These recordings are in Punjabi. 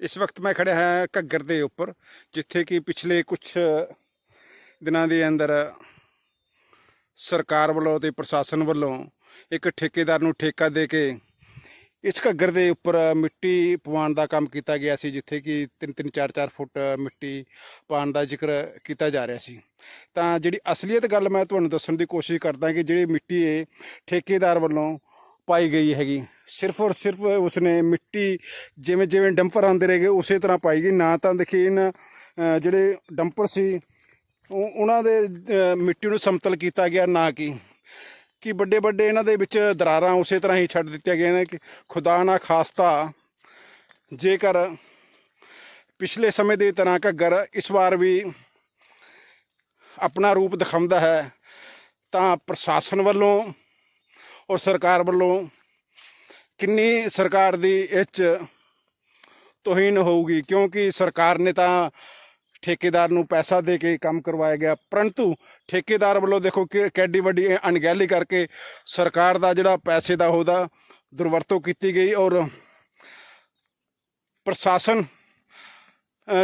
ਇਸ ਵਕਤ ਮੈਂ ਖੜਿਆ ਹਾਂ ਘੱਗਰ ਦੇ ਉੱਪਰ, ਜਿੱਥੇ ਕਿ ਪਿਛਲੇ ਕੁਝ ਦਿਨਾਂ ਦੇ ਅੰਦਰ ਸਰਕਾਰ ਵੱਲੋਂ ਤੇ ਪ੍ਰਸ਼ਾਸਨ ਵੱਲੋਂ ਇੱਕ ਠੇਕੇਦਾਰ ਨੂੰ ਠੇਕਾ ਦੇ ਕੇ ਇਸ ਘੱਗਰ ਦੇ ਉੱਪਰ ਮਿੱਟੀ ਪਵਾਉਣ ਦਾ ਕੰਮ ਕੀਤਾ ਗਿਆ ਸੀ, ਜਿੱਥੇ ਕਿ 3-3 4-4 ਫੁੱਟ ਮਿੱਟੀ ਪਾਉਣ ਦਾ ਜ਼ਿਕਰ ਕੀਤਾ ਜਾ ਰਿਹਾ ਸੀ। ਤਾਂ ਜਿਹੜੀ ਅਸਲੀਅਤ ਗੱਲ ਮੈਂ ਤੁਹਾਨੂੰ ਦੱਸਣ ਦੀ ਕੋਸ਼ਿਸ਼ ਕਰਦਾ ਕਿ ਜਿਹੜੀ ਮਿੱਟੀ ਇਹ ਠੇਕੇਦਾਰ ਵੱਲੋਂ ਪਾਈ ਗਈ ਹੈਗੀ। ਸਿਰਫ ਔਰ ਸਿਰਫ ਉਸਨੇ ਮਿੱਟੀ ਜਿਵੇਂ ਜਿਵੇਂ ਡੰਪਰ ਆਉਂਦੇ ਰਹੇਗੇ, ਉਸੇ ਤਰ੍ਹਾਂ ਪਾਈ ਗਈ। ਨਾ ਤਾਂ ਦੇਖੀ ਇਹਨਾਂ ਜਿਹੜੇ ਡੰਪਰ ਸੀ ਉਹ- ਉਹਨਾਂ ਦੇ ਮਿੱਟੀ ਨੂੰ ਸਮਤਲ ਕੀਤਾ ਗਿਆ, ਨਾ ਕਿ ਕਿ ਵੱਡੇ ਵੱਡੇ ਇਹਨਾਂ ਦੇ ਵਿੱਚ ਦਰਾਰਾਂ ਉਸੇ ਤਰ੍ਹਾਂ ਹੀ ਛੱਡ ਦਿੱਤੀਆਂ ਗਈਆਂ ਨੇ ਕਿ ਖੁਦਾ ਨਾ ਖਾਸਤਾ, ਜੇਕਰ ਪਿਛਲੇ ਸਮੇਂ ਦੀ ਤਰ੍ਹਾਂ ਘੱਗਰ ਇਸ ਵਾਰ ਵੀ ਆਪਣਾ ਰੂਪ ਦਿਖਾਉਂਦਾ ਹੈ, ਤਾਂ ਪ੍ਰਸ਼ਾਸਨ ਵੱਲੋਂ ਔਰ ਸਰਕਾਰ ਵੱਲੋਂ ਕਿੰਨੀ ਸਰਕਾਰ ਦੀ ਇਹ 'ਚ ਤੋਹੀਨ ਹੋਊਗੀ? ਕਿਉਂਕਿ ਸਰਕਾਰ ਨੇ ਤਾਂ ਠੇਕੇਦਾਰ ਨੂੰ ਪੈਸਾ ਦੇ ਕੇ ਕੰਮ ਕਰਵਾਇਆ ਗਿਆ, ਪਰੰਤੂ ਠੇਕੇਦਾਰ ਵੱਲੋਂ ਦੇਖੋ ਕਿ ਕਿੱਡੀ ਵੱਡੀ ਅਣਗਹਿਲੀ ਕਰਕੇ ਸਰਕਾਰ ਦਾ ਜਿਹੜਾ ਪੈਸੇ ਦਾ ਉਹਦਾ ਦੁਰਵਰਤੋਂ ਕੀਤੀ ਗਈ ਔਰ ਪ੍ਰਸ਼ਾਸਨ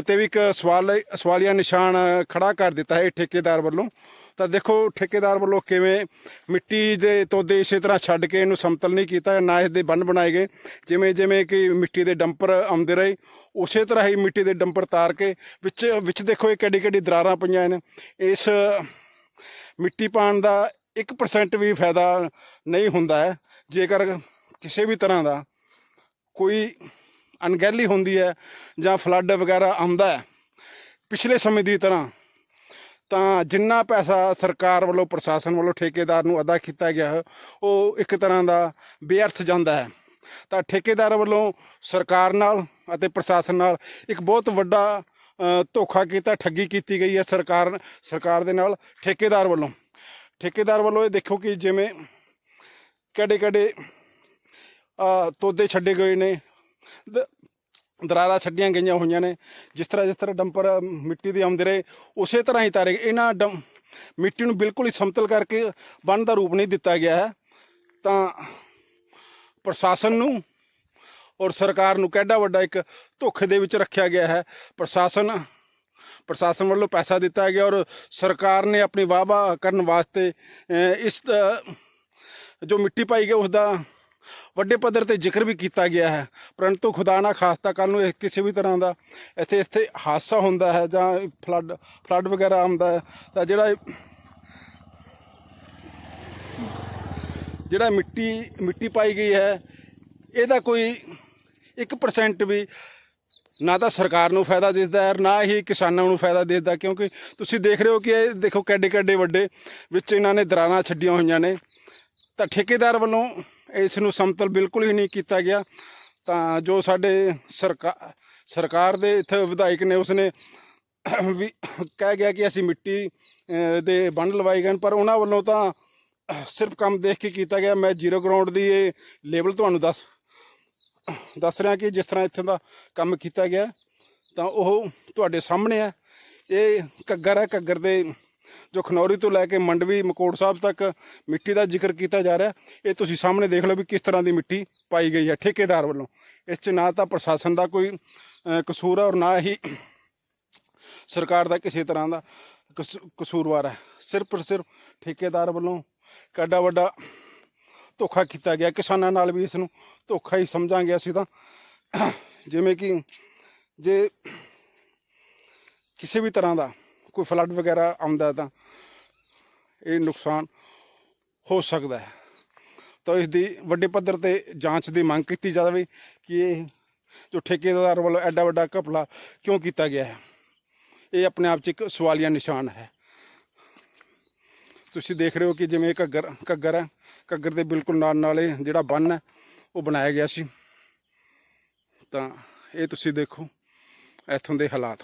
ਤੇ ਵੀ ਇੱਕ ਸਵਾਲ, ਸਵਾਲੀਆ ਨਿਸ਼ਾਨ ਖੜਾ ਕਰ ਦਿੱਤਾ ਹੈ ਠੇਕੇਦਾਰ ਵੱਲੋਂ। ਤਾਂ ਦੇਖੋ ਠੇਕੇਦਾਰ ਵੱਲੋਂ ਕਿਵੇਂ ਮਿੱਟੀ ਦੇ ਤੋਦੇ ਇਸੇ ਤਰ੍ਹਾਂ ਛੱਡ ਕੇ ਇਹਨੂੰ ਸਮਤਲ ਨਹੀਂ ਕੀਤਾ, ਨਾ ਇਸ ਦੇ ਬੰਨ ਬਣਾਏ ਗਏ। ਜਿਵੇਂ ਜਿਵੇਂ ਕਿ ਮਿੱਟੀ ਦੇ ਡੰਪਰ ਆਉਂਦੇ ਰਹੇ, ਉਸੇ ਤਰ੍ਹਾਂ ਹੀ ਮਿੱਟੀ ਦੇ ਡੰਪਰ ਤਾਰ ਕੇ ਵਿੱਚ ਵਿੱਚ ਦੇਖੋ ਇਹ ਕਿੱਡੀ ਕਿੱਡੀ ਦਰਾਰਾਂ ਪਈਆਂ ਨੇ। ਇਸ ਮਿੱਟੀ ਪਾਣ ਦਾ 1% ਵੀ ਫਾਇਦਾ ਨਹੀਂ ਹੁੰਦਾ ਹੈ। ਜੇਕਰ ਕਿਸੇ ਵੀ ਤਰ੍ਹਾਂ ਦਾ ਕੋਈ ਅਣਗਹਿਲੀ ਹੁੰਦੀ ਹੈ ਜਾਂ ਫਲੱਡ ਵਗੈਰਾ ਆਉਂਦਾ ਹੈ, ਪਿਛਲੇ ਸਮੇਂ ਦੀ ਤਰ੍ਹਾਂ ਤਾਂ ਜਿੰਨਾ ਪੈਸਾ ਸਰਕਾਰ ਵੱਲੋਂ, ਪ੍ਰਸ਼ਾਸਨ ਵੱਲੋਂ ਠੇਕੇਦਾਰ ਨੂੰ ਅਦਾ ਕੀਤਾ ਗਿਆ ਹੈ ਉਹ ਇੱਕ ਤਰ੍ਹਾਂ ਦਾ ਬੇਅਰਥ ਜਾਂਦਾ ਹੈ। ਤਾਂ ਠੇਕੇਦਾਰ ਵੱਲੋਂ ਸਰਕਾਰ ਨਾਲ ਅਤੇ ਪ੍ਰਸ਼ਾਸਨ ਨਾਲ ਇੱਕ ਬਹੁਤ ਵੱਡਾ ਧੋਖਾ ਕੀਤਾ, ਠੱਗੀ ਕੀਤੀ ਗਈ ਹੈ ਸਰਕਾਰ ਸਰਕਾਰ ਦੇ ਨਾਲ, ਠੇਕੇਦਾਰ ਵੱਲੋਂ। ਠੇਕੇਦਾਰ ਵੱਲੋਂ ਇਹ ਦੇਖੋ ਕਿ ਜਿਵੇਂ ਕਿਹੜੇ ਕਿਹੜੇ ਤੋਦੇ ਛੱਡੇ ਗਏ ਨੇ। ਦਰਾਰਾਂ ਛੱਡੀਆਂ ਗਈਆਂ ਹੋਈਆਂ ਨੇ। ਜਿਸ ਤਰ੍ਹਾਂ ਜਿਸ ਤਰ੍ਹਾਂ ਡੰਪਰ ਮਿੱਟੀ ਦੇ ਆਉਂਦੇ ਰਹੇ, ਉਸੇ ਤਰ੍ਹਾਂ ਹੀ ਤਾਰੇ ਇਹਨਾਂ ਡੰ ਮਿੱਟੀ ਨੂੰ ਬਿਲਕੁਲ ਹੀ ਸਮਤਲ ਕਰਕੇ ਬੰਨ ਦਾ ਰੂਪ ਨਹੀਂ ਦਿੱਤਾ ਗਿਆ ਹੈ। ਤਾਂ ਪ੍ਰਸ਼ਾਸਨ ਨੂੰ ਔਰ ਸਰਕਾਰ ਨੂੰ ਕਿੱਡਾ ਵੱਡਾ ਇੱਕ ਧੋਖੇ ਦੇ ਵਿੱਚ ਰੱਖਿਆ ਗਿਆ ਹੈ। ਪ੍ਰਸ਼ਾਸਨ ਪ੍ਰਸ਼ਾਸਨ ਵੱਲੋਂ ਪੈਸਾ ਦਿੱਤਾ ਗਿਆ ਔਰ ਸਰਕਾਰ ਨੇ ਆਪਣੀ ਵਾਹਵਾ ਕਰਨ ਵਾਸਤੇ ਇਸ ਜੋ ਮਿੱਟੀ ਪਾਈ ਗਈ, ਉਸ ਦਾ ਵੱਡੇ ਪੱਧਰ ਤੇ ਜ਼ਿਕਰ ਵੀ ਕੀਤਾ ਗਿਆ ਹੈ। ਪਰੰਤੂ ਖੁਦਾ ਨਾ ਖਾਸਤਾ ਕੱਲ ਨੂੰ ਇਹ ਕਿਸੇ ਵੀ ਤਰ੍ਹਾਂ ਦਾ ਇੱਥੇ ਇੱਥੇ ਹਾਦਸਾ ਹੁੰਦਾ ਹੈ ਜਾਂ ਫਲੱਡ ਫਲੱਡ ਵਗੈਰਾ ਆਉਂਦਾ ਹੈ, ਤਾਂ ਜਿਹੜਾ ਜਿਹੜਾ ਮਿੱਟੀ ਮਿੱਟੀ ਪਾਈ ਗਈ ਹੈ, ਇਹਦਾ ਕੋਈ 1% ਵੀ ਨਾ ਤਾਂ ਸਰਕਾਰ ਨੂੰ ਫਾਇਦਾ ਦਿਸਦਾ ਹੈ ਨਾ ਹੀ ਕਿਸਾਨਾਂ ਨੂੰ ਫਾਇਦਾ ਦਿਸਦਾ ਕਿਉਂਕਿ ਤੁਸੀਂ ਦੇਖ ਰਹੇ ਹੋ ਕਿ ਇਹ ਦੇਖੋ ਕਿੱਡੇ ਕਿੱਡੇ ਵੱਡੇ ਵਿੱਚ ਇਹਨਾਂ ਨੇ ਦਰਾਰਾਂ ਛੱਡੀਆਂ ਹੋਈਆਂ ਨੇ। ਤਾਂ ਠੇਕੇਦਾਰ ਵੱਲੋਂ ਇਸ ਨੂੰ ਸਮਤਲ ਬਿਲਕੁਲ ਹੀ ਨਹੀਂ ਕੀਤਾ ਗਿਆ। ਤਾਂ ਜੋ ਸਾਡੇ ਸਰਕਾਰ ਸਰਕਾਰ ਦੇ ਇੱਥੇ ਵਿਧਾਇਕ ਨੇ ਉਸਨੇ ਵੀ ਕਹਿ ਗਿਆ ਕਿ ਅਸੀਂ ਮਿੱਟੀ ਦੇ ਬੰਡ ਲਵਾਏ ਗਏ ਨੇ, ਪਰ ਉਹਨਾਂ ਵੱਲੋਂ ਤਾਂ ਸਿਰਫ ਕੰਮ ਦੇਖ ਕੇ ਕੀਤਾ ਗਿਆ। ਮੈਂ ਜ਼ੀਰੋ ਗਰਾਊਂਡ ਦੀ ਇਹ ਲੇਬਲ ਤੁਹਾਨੂੰ ਦੱਸ ਦੱਸ ਰਿਹਾ ਕਿ ਜਿਸ ਤਰ੍ਹਾਂ ਇੱਥੇ ਦਾ ਕੰਮ ਕੀਤਾ ਗਿਆ ਤਾਂ ਉਹ ਤੁਹਾਡੇ ਸਾਹਮਣੇ ਹੈ। ਇਹ ਘੱਗਰ ਹੈ ਘੱਗਰ ਦੇ ਜੋ ਖਨੌਰੀ ਤੋਂ ਲੈ ਕੇ ਮੰਡਵੀ, ਮਕੋੜ ਸਾਹਿਬ ਤੱਕ ਮਿੱਟੀ ਦਾ ਜ਼ਿਕਰ ਕੀਤਾ ਜਾ ਰਿਹਾ ਇਹ ਤੁਸੀਂ ਸਾਹਮਣੇ ਦੇਖ ਲਓ ਵੀ ਕਿਸ ਤਰ੍ਹਾਂ ਦੀ ਮਿੱਟੀ ਪਾਈ ਗਈ ਹੈ ਠੇਕੇਦਾਰ ਵੱਲੋਂ। ਇਸ 'ਚ ਨਾ ਤਾਂ ਪ੍ਰਸ਼ਾਸਨ ਦਾ ਕੋਈ ਕਸੂਰ ਹੈ ਔਰ ਨਾ ਹੀ ਸਰਕਾਰ ਦਾ ਕਿਸੇ ਤਰ੍ਹਾਂ ਦਾ ਕਸ- ਕਸੂਰਵਾਰ ਹੈ। ਸਿਰਫ ਔਰ ਸਿਰਫ ਠੇਕੇਦਾਰ ਵੱਲੋਂ ਕੱਡਾ ਵੱਡਾ ਧੋਖਾ ਕੀਤਾ ਗਿਆ। ਕਿਸਾਨਾਂ ਨਾਲ ਵੀ ਇਸ ਨੂੰ ਧੋਖਾ ਹੀ ਸਮਝਾਂਗੇ ਅਸੀਂ ਤਾਂ। ਜਿਵੇਂ ਕਿ ਜੇ ਕਿਸੇ ਵੀ ਤਰ੍ਹਾਂ ਦਾ ਕੋਈ ਫਲੱਡ ਵਗੈਰਾ ਆਉਂਦਾ ਤਾਂ ਇਹ ਨੁਕਸਾਨ ਹੋ ਸਕਦਾ ਹੈ। ਤਾਂ ਇਸ ਦੀ ਵੱਡੇ ਪੱਧਰ ਤੇ ਜਾਂਚ ਦੀ ਮੰਗ ਕੀਤੀ ਜਾਵੇ ਕਿ ਇਹ ਜੋ ਠੇਕੇਦਾਰ ਵੱਲੋਂ ਐਡਾ ਵੱਡਾ ਘਪਲਾ ਕਿਉਂ ਕੀਤਾ ਗਿਆ ਹੈ? ਇਹ ਆਪਣੇ ਆਪ 'ਚ ਇੱਕ ਸਵਾਲੀਆ ਨਿਸ਼ਾਨ ਹੈ। ਤੁਸੀਂ ਦੇਖ ਰਹੇ ਹੋ ਕਿ ਜਿਵੇਂ ਘੱਗਰ ਘੱਗਰ ਹੈ। ਘੱਗਰ ਦੇ ਬਿਲਕੁਲ ਨਾਲ ਨਾਲੇ ਜਿਹੜਾ ਬੰਨ ਹੈ, ਉਹ ਬਣਾਇਆ ਗਿਆ ਸੀ। ਤਾਂ ਇਹ ਤੁਸੀਂ ਦੇਖੋ, ਇੱਥੋਂ ਦੇ ਹਾਲਾਤ।